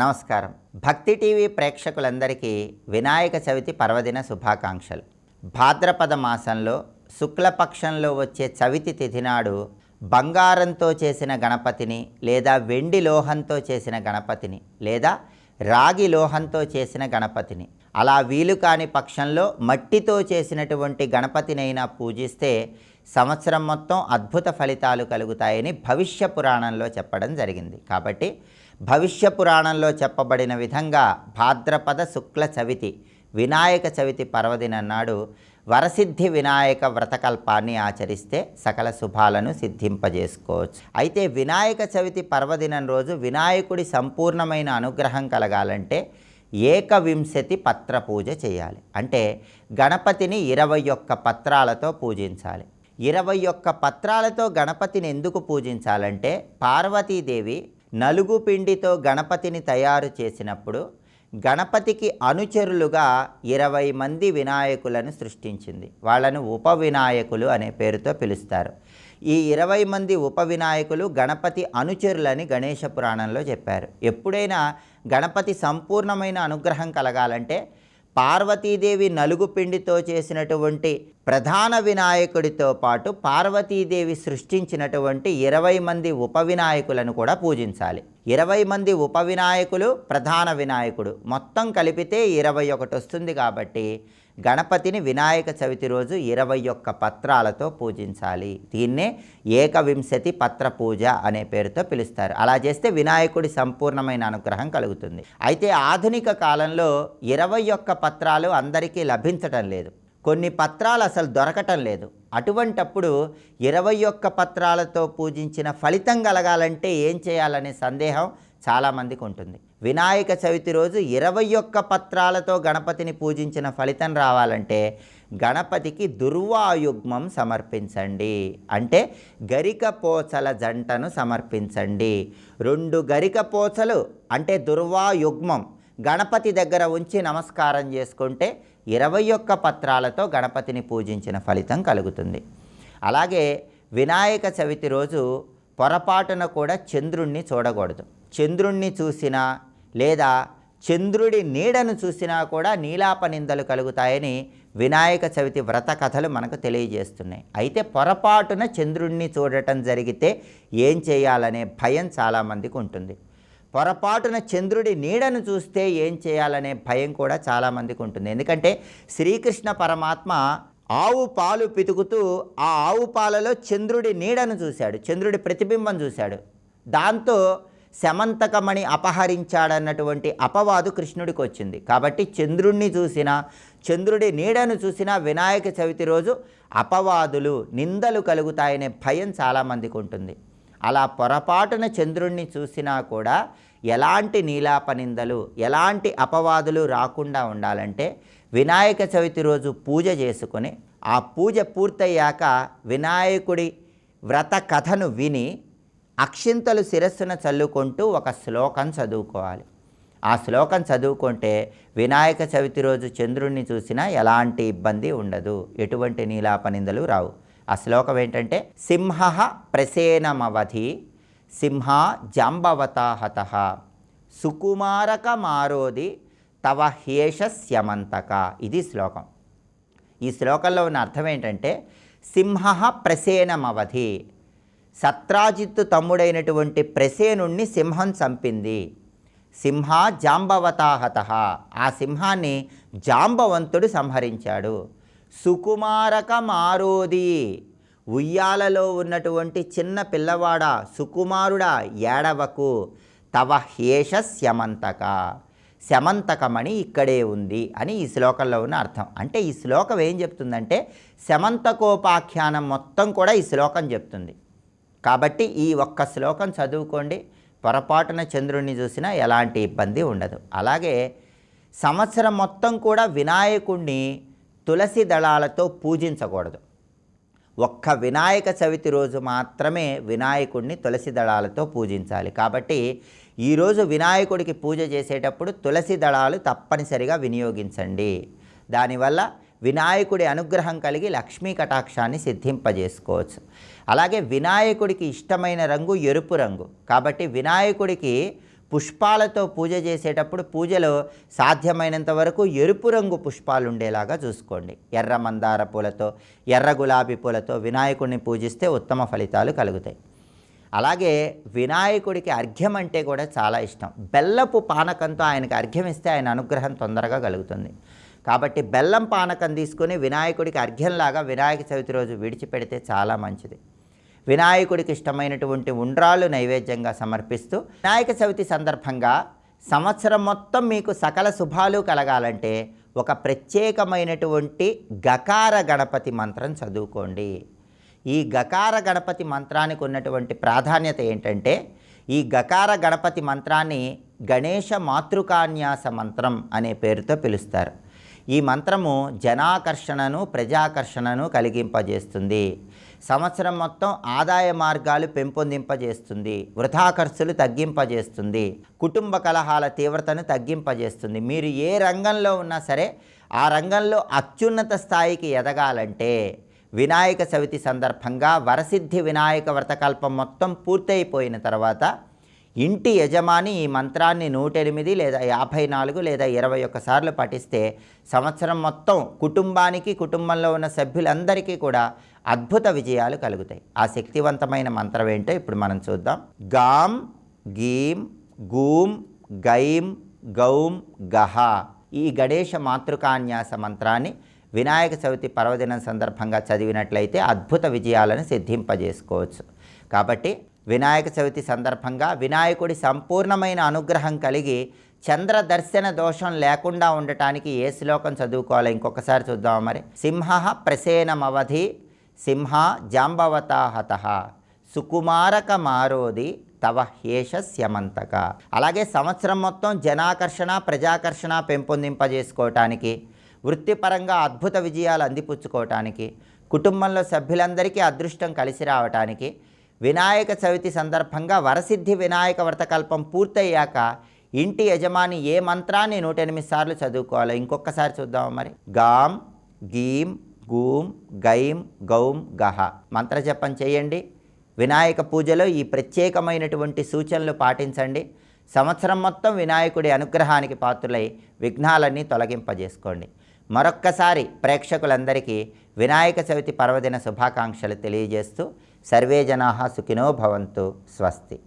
నమస్కారం. భక్తి టీవీ ప్రేక్షకులందరికీ వినాయక చవితి పర్వదిన శుభాకాంక్షలు. భాద్రపద మాసంలో శుక్లపక్షంలో వచ్చే చవితి తిథి నాడు బంగారంతో చేసిన గణపతిని లేదా వెండి లోహంతో చేసిన గణపతిని లేదా రాగి లోహంతో చేసిన గణపతిని అలా వీలు కాని పక్షంలో మట్టితో చేసినటువంటి గణపతినైనా పూజిస్తే సంవత్సరం మొత్తం అద్భుత ఫలితాలు కలుగుతాయని భవిష్య పురాణంలో చెప్పడం జరిగింది. కాబట్టి భవిష్య పురాణంలో చెప్పబడిన విధంగా భాద్రపద శుక్ల చవితి వినాయక చవితి పర్వదినం నాడు వరసిద్ధి వినాయక వ్రతకల్పాన్ని ఆచరిస్తే సకల శుభాలను సిద్ధింపజేసుకోవచ్చు. అయితే వినాయక చవితి పర్వదినం రోజు వినాయకుడి సంపూర్ణమైన అనుగ్రహం కలగాలంటే ఏకవింశతి పత్ర పూజ చేయాలి. అంటే గణపతిని ఇరవై ఒక్క పత్రాలతో పూజించాలి. ఇరవై ఒక్క పత్రాలతో గణపతిని ఎందుకు పూజించాలంటే పార్వతీదేవి నలుగు పిండితో గణపతిని తయారు చేసినప్పుడు గణపతికి అనుచరులుగా ఇరవై మంది వినాయకులను సృష్టించింది. వాళ్ళను ఉప వినాయకులు అనే పేరుతో పిలుస్తారు. ఈ ఇరవై మంది ఉప వినాయకులు గణపతి అనుచరులని గణేష పురాణంలో చెప్పారు. ఎప్పుడైనా గణపతి సంపూర్ణమైన అనుగ్రహం కలగాలంటే పార్వతీదేవి నలుగు పిండితో చేసినటువంటి ప్రధాన వినాయకుడితో పాటు పార్వతీదేవి సృష్టించినటువంటి ఇరవై మంది ఉప వినాయకులను కూడా పూజించాలి. ఇరవై మంది ఉప వినాయకులు ప్రధాన వినాయకుడు. మొత్తం కలిపితే ఇరవై ఒకటి వస్తుంది కాబట్టి గణపతిని వినాయక చవితి రోజు ఇరవై ఒక్క పత్రాలతో పూజించాలి. దీన్నే ఏకవింశతి పత్ర పూజ అనే పేరుతో పిలుస్తారు. అలా చేస్తే వినాయకుడి సంపూర్ణమైన అనుగ్రహం కలుగుతుంది. అయితే ఆధునిక కాలంలో ఇరవై ఒక్క పత్రాలు అందరికీ లభించటం లేదు. కొన్ని పత్రాలు అసలు దొరకటం లేదు. అటువంటప్పుడు ఇరవై ఒక్క పత్రాలతో పూజించిన ఫలితం కలగాలంటే ఏం చేయాలనే సందేహం చాలామందికి ఉంటుంది. వినాయక చవితి రోజు ఇరవై ఒక్క పత్రాలతో గణపతిని పూజించిన ఫలితం రావాలంటే గణపతికి దుర్వాయుగ్మం సమర్పించండి. అంటే గరిక పోచల జంటను సమర్పించండి. రెండు గరిక పోచలు అంటే దుర్వాయుగ్మం. గణపతి దగ్గర ఉంచి నమస్కారం చేసుకుంటే ఇరవై ఒక్క పత్రాలతో గణపతిని పూజించిన ఫలితం కలుగుతుంది. అలాగే వినాయక చవితి రోజు పొరపాటున కూడా చంద్రుణ్ణి చూడకూడదు. చంద్రుణ్ణి చూసినా లేదా చంద్రుడి నీడను చూసినా కూడా నీలాప నిందలు కలుగుతాయని వినాయక చవితి వ్రత కథలు మనకు తెలియజేస్తున్నాయి. అయితే పొరపాటున చంద్రుణ్ణి చూడటం జరిగితే ఏం చేయాలనే భయం చాలామందికి ఉంటుంది. పొరపాటున చంద్రుడి నీడను చూస్తే ఏం చేయాలనే భయం కూడా చాలామందికి ఉంటుంది. ఎందుకంటే శ్రీకృష్ణ పరమాత్మ ఆవు పాలు పితుకుతూ ఆ ఆవు పాలలో చంద్రుడి నీడను చూశాడు చంద్రుడి ప్రతిబింబం చూశాడు. దాంతో శమంతకమణి అపహరించాడన్నటువంటి అపవాదు కృష్ణుడికి వచ్చింది. కాబట్టి చంద్రుణ్ణి చూసిన చంద్రుడి నీడను చూసిన వినాయక చవితి రోజు అపవాదులు నిందలు కలుగుతాయనే భయం చాలామందికి ఉంటుంది. అలా పొరపాటున చంద్రుణ్ణి చూసినా కూడా ఎలాంటి నీలాప నిందలు ఎలాంటి అపవాదులు రాకుండా ఉండాలంటే వినాయక చవితి రోజు పూజ చేసుకొని ఆ పూజ పూర్తయ్యాక వినాయకుడి వ్రత కథను విని అక్షింతలు శిరస్సున చల్లుకుంటూ ఒక శ్లోకం చదువుకోవాలి. ఆ శ్లోకం చదువుకుంటే వినాయక చవితి రోజు చంద్రుణ్ణి చూసినా ఎలాంటి ఇబ్బంది ఉండదు. ఎటువంటి నీలాపనిందలు రావు. ఆ శ్లోకం ఏంటంటే సింహ ప్రసేనమవధి సింహ జాంబవతాహత సుకుమారక మారోది తవ హేషస్యమంతక. ఇది శ్లోకం. ఈ శ్లోకంలో ఉన్న అర్థం ఏంటంటే సింహ ప్రసేనమవధి. సత్రాజిత్తు తమ్ముడైనటువంటి ప్రసేనుణ్ణి సింహం చంపింది. సింహ జాంబవతాహత. ఆ సింహాన్ని జాంబవంతుడు సంహరించాడు. సుకుమారక మారోది ఉయ్యాలలో ఉన్నటువంటి చిన్న పిల్లవాడ సుకుమారుడా ఏడవకు. తవ హేష శమంతక శమంతకమణి ఇక్కడే ఉంది అని ఈ శ్లోకంలో ఉన్న అర్థం. అంటే ఈ శ్లోకం ఏం చెప్తుందంటే శమంతకోపాఖ్యానం మొత్తం కూడా ఈ శ్లోకం చెప్తుంది. కాబట్టి ఈ ఒక్క శ్లోకం చదువుకోండి. పొరపాటున చంద్రుణ్ణి చూసినా ఎలాంటి ఇబ్బంది ఉండదు. అలాగే సంవత్సరం మొత్తం కూడా వినాయకుణ్ణి తులసి దళాలతో పూజించకూడదు. ఒక్క వినాయక చవితి రోజు మాత్రమే వినాయకుడిని తులసి దళాలతో పూజించాలి. కాబట్టి ఈరోజు వినాయకుడికి పూజ చేసేటప్పుడు తులసి దళాలు తప్పనిసరిగా వినియోగించండి. దానివల్ల వినాయకుడి అనుగ్రహం కలిగి లక్ష్మీ కటాక్షాన్ని సిద్ధింపజేసుకోవచ్చు. అలాగే వినాయకుడికి ఇష్టమైన రంగు ఎరుపు రంగు. కాబట్టి వినాయకుడికి పుష్పాలతో పూజ చేసేటప్పుడు పూజలో సాధ్యమైనంత వరకు ఎరుపు రంగు పుష్పాలు ఉండేలాగా చూసుకోండి. ఎర్ర మందార పూలతో ఎర్ర గులాబీ పూలతో వినాయకుడిని పూజిస్తే ఉత్తమ ఫలితాలు కలుగుతాయి. అలాగే వినాయకుడికి అర్ఘ్యం అంటే కూడా చాలా ఇష్టం. బెల్లపు పానకంతో ఆయనకి అర్ఘ్యం ఇస్తే ఆయన అనుగ్రహం తొందరగా కలుగుతుంది. కాబట్టి బెల్లం పానకం తీసుకుని వినాయకుడికి అర్ఘ్యంలాగా వినాయక చవితి రోజు విడిచిపెడితే చాలా మంచిది. వినాయకుడికి ఇష్టమైనటువంటి ఉండ్రాళ్ళు నైవేద్యంగా సమర్పిస్తూ వినాయక చవితి సందర్భంగా సంవత్సరం మొత్తం మీకు సకల శుభాలు కలగాలంటే ఒక ప్రత్యేకమైనటువంటి గకార గణపతి మంత్రం చదువుకోండి. ఈ గకార గణపతి మంత్రానికి ఉన్నటువంటి ప్రాధాన్యత ఏంటంటే ఈ గకార గణపతి మంత్రాన్ని గణేష మాతృకాన్యాస మంత్రం అనే పేరుతో పిలుస్తారు. ఈ మంత్రము జనాకర్షణను ప్రజాకర్షణను కలిగింపజేస్తుంది. సంవత్సరం మొత్తం ఆదాయ మార్గాలు పెంపొందింపజేస్తుంది. వృధా ఖర్చులు తగ్గింపజేస్తుంది. కుటుంబ కలహాల తీవ్రతను తగ్గింపజేస్తుంది. మీరు ఏ రంగంలో ఉన్నా సరే ఆ రంగంలో అత్యున్నత స్థాయికి ఎదగాలంటే వినాయక చవితి సందర్భంగా వరసిద్ధి వినాయక వ్రతకల్పం మొత్తం పూర్తయిపోయిన తర్వాత ఇంటి యజమాని ఈ మంత్రాన్ని నూటెనిమిది లేదా యాభై నాలుగు లేదా ఇరవై ఒక్కసార్లు పఠిస్తే సంవత్సరం మొత్తం కుటుంబానికి కుటుంబంలో ఉన్న సభ్యులందరికీ కూడా అద్భుత విజయాలు కలుగుతాయి. ఆ శక్తివంతమైన మంత్రం ఏంటో ఇప్పుడు మనం చూద్దాం. గాం గీం గూం గైం గౌం గహ. ఈ గణేష మాతృకాన్యాస మంత్రాన్ని వినాయక చవితి పర్వదినం సందర్భంగా చదివినట్లయితే అద్భుత విజయాలను సిద్ధింపజేసుకోవచ్చు. కాబట్టి వినాయక చవితి సందర్భంగా వినాయకుడి సంపూర్ణమైన అనుగ్రహం కలిగి చంద్ర దర్శన దోషం లేకుండా ఉండటానికి ఏ శ్లోకం చదువుకోవాలి? ఇంకొకసారి చూద్దాం మరి. సింహ ప్రసేనమవధి సింహ జాంబవతాహత సుకుమారక మారోది తవ హేష స్యమంతక అలాగే సంవత్సరం మొత్తం జనాకర్షణ ప్రజాకర్షణ పెంపొందింపజేసుకోవటానికి వృత్తిపరంగా అద్భుత విజయాలు అందిపుచ్చుకోవటానికి కుటుంబంలో సభ్యులందరికీ అదృష్టం కలిసి రావటానికి వినాయక చవితి సందర్భంగా వరసిద్ధి వినాయక వ్రతకల్పం పూర్తయ్యాక ఇంటి యజమాని ఏ మంత్రాన్ని నూట ఎనిమిది సార్లు చదువుకోవాలో? ఇంకొకసారి చూద్దాం మరి. గాం గీం గూం గైం గౌం గహ. మంత్రజపం చేయండి. వినాయక పూజలో ఈ ప్రత్యేకమైనటువంటి సూచనలు పాటించండి. సంవత్సరం మొత్తం వినాయకుడి అనుగ్రహానికి పాత్రులై విఘ్నాలన్నీ తొలగింపజేసుకోండి. మరొక్కసారి ప్రేక్షకులందరికీ వినాయక చవితి పర్వదిన శుభాకాంక్షలు తెలియజేస్తూ సర్వే జనా సుఖినో భవంతు స్వస్తి.